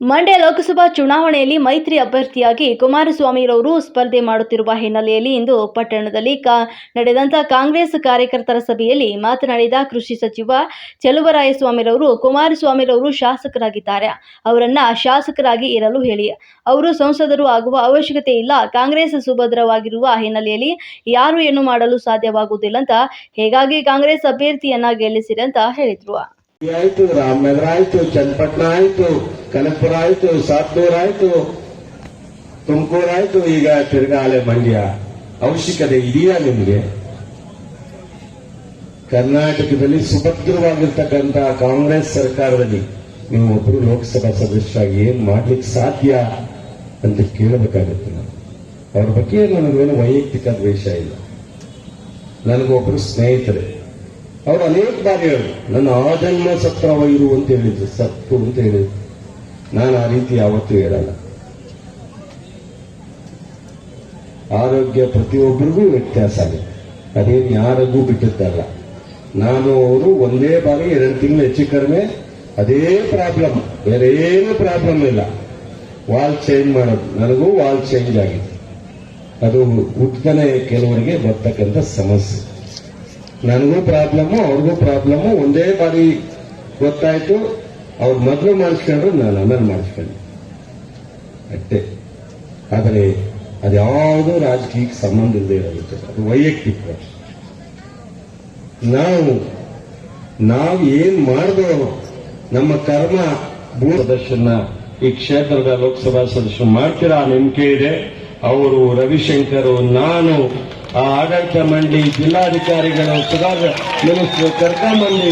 ಮಂಡ್ಯ ಲೋಕಸಭಾ ಚುನಾವಣೆಯಲ್ಲಿ ಮೈತ್ರಿ ಅಭ್ಯರ್ಥಿಯಾಗಿ ಕುಮಾರಸ್ವಾಮಿರವರು ಸ್ಪರ್ಧೆ ಮಾಡುತ್ತಿರುವ ಹಿನ್ನೆಲೆಯಲ್ಲಿ ಇಂದು ಪಟ್ಟಣದಲ್ಲಿ ಕಾ ನಡೆದಂಥ ಕಾಂಗ್ರೆಸ್ ಕಾರ್ಯಕರ್ತರ ಸಭೆಯಲ್ಲಿ ಮಾತನಾಡಿದ ಕೃಷಿ ಸಚಿವ ಚೆಲುವರಾಯಸ್ವಾಮಿರವರು ಕುಮಾರಸ್ವಾಮಿರವರು ಶಾಸಕರಾಗಿದ್ದಾರೆ. ಅವರನ್ನ ಶಾಸಕರಾಗಿ ಇರಲು ಹೇಳಿ. ಅವರು ಸಂಸದರು ಆಗುವ ಅವಶ್ಯಕತೆ ಇಲ್ಲ. ಕಾಂಗ್ರೆಸ್ ಸುಭದ್ರವಾಗಿರುವ ಹಿನ್ನೆಲೆಯಲ್ಲಿ ಯಾರು ಏನು ಮಾಡಲು ಸಾಧ್ಯವಾಗುವುದಿಲ್ಲ ಅಂತ ಹೀಗಾಗಿ ಕಾಂಗ್ರೆಸ್ ಅಭ್ಯರ್ಥಿಯನ್ನ ಅಂತ ಹೇಳಿದ್ರು. ಆಯ್ತು, ರಾಮನಗರ ಆಯ್ತು, ಚನ್ನಪಟ್ಟಣ ಆಯ್ತು, ಕನಕಪುರ ಆಯ್ತು, ಸಾತ್ನೂರ್ ಆಯ್ತು, ತುಮಕೂರು ಆಯ್ತು, ಈಗ ತಿರ್ಗಾಲೆ ಮಂಡ್ಯ. ಅವಶ್ಯಕತೆ ಇದೆಯಾ ನಿಮಗೆ? ಕರ್ನಾಟಕದಲ್ಲಿ ಸುಭದ್ರವಾಗಿರ್ತಕ್ಕಂಥ ಕಾಂಗ್ರೆಸ್ ಸರ್ಕಾರದಲ್ಲಿ ನೀವು ಒಬ್ಬರು ಲೋಕಸಭಾ ಸದಸ್ಯರಾಗಿ ಏನ್ ಮಾಡ್ಲಿಕ್ಕೆ ಸಾಧ್ಯ ಅಂತ ಕೇಳಬೇಕಾಗುತ್ತೆ ನಾನು ಅವ್ರ ಬಗ್ಗೆ ನನಗೇನು ವೈಯಕ್ತಿಕ ದ್ವೇಷ ಇಲ್ಲ. ನನಗೊಬ್ರು ಸ್ನೇಹಿತರೆ. ಅವರು ಅನೇಕ ಬಾರಿ ಹೇಳಿದ್ರು, ನನ್ನ ಆಜನ್ಮ ಸತ್ರ ವೈರು ಅಂತ ಹೇಳಿದ್ರು. ಸತ್ತು ಅಂತ ಹೇಳಿದ್ರು. ನಾನು ಆ ರೀತಿ ಯಾವತ್ತೂ ಹೇಳಲ್ಲ. ಆರೋಗ್ಯ ಪ್ರತಿಯೊಬ್ಬರಿಗೂ ವ್ಯತ್ಯಾಸ ಆಗುತ್ತೆ ಅದೇನು ಯಾರಿಗೂ ಬಿಟ್ಟಿದ್ದಲ್ಲ ನಾನು ಅವರು ಒಂದೇ ಬಾರಿ ಎರಡು ತಿಂಗಳು ಹೆಚ್ಚು ಕಡಿಮೆ, ಅದೇ ಪ್ರಾಬ್ಲಮ್ ಬೇರೆ ಏನು ಪ್ರಾಬ್ಲಮ್ ಇಲ್ಲ. ವಾಲ್ ಚೇಂಜ್ ಮಾಡೋದು. ನನಗೂ ವಾಲ್ ಚೇಂಜ್ ಆಗಿದೆ. ಅದು ಹುಟ್ಟನೆ ಕೆಲವರಿಗೆ ಬರ್ತಕ್ಕಂಥ ಸಮಸ್ಯೆ. ನನಗೂ ಪ್ರಾಬ್ಲಮ್ಮು ಅವ್ರಿಗೂ ಪ್ರಾಬ್ಲಮ್ಮು ಒಂದೇ ಬಾರಿ ಗೊತ್ತಾಯ್ತು, ಅವ್ರು ಮೊದಲು ಮಾಡಿಸ್ಕೊಂಡ್ರು, ನಾನು ಆಮೇಲೆ ಮಾಡಿಸ್ಕೊಂಡೆ. ಅಷ್ಟೇ. ಆದರೆ, ಅದ್ಯಾವುದೂ ರಾಜಕೀಯಕ್ಕೆ ಸಂಬಂಧ ಇಲ್ಲದೆ ಇರುತ್ತೆ ಅದು ವೈಯಕ್ತಿಕ. ನಾವು ನಾವು ಏನ್ ಮಾಡಿದೋ ನಮ್ಮ ಕರ್ಮ ಭೂ ಸದಸ್ಯನ ಈ ಕ್ಷೇತ್ರದ ಲೋಕಸಭಾ ಸದಸ್ಯರು ಮಾಡ್ತೀರಾ ನಂಬಿಕೆ ಇದೆ. ಅವರು ರವಿಶಂಕರ್, ನಾನು ಆ ಆಡಳಿತ ಮಂಡಳಿ ಜಿಲ್ಲಾಧಿಕಾರಿಗಳು ಸುಧಾರ ಮಿನಿಸ್ಟರ್ ಕರ್ಕೊಂಬಂದು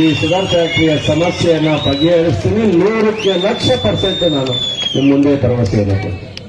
ಈ ಸುಧಾರ್ ಫ್ಯಾಕ್ಟ್ರಿಯ ಸಮಸ್ಯೆಯನ್ನ ಬಗೆಹರಿಸ್ತೀನಿ. ನೂರಕ್ಕೆ ಲಕ್ಷ ಪರ್ಸೆಂಟ್ ನಾನು. ನಿಮ್ಮ ಮುಂದೆ ಭರವಸೆ ಕೊಡ್ತೀನಿ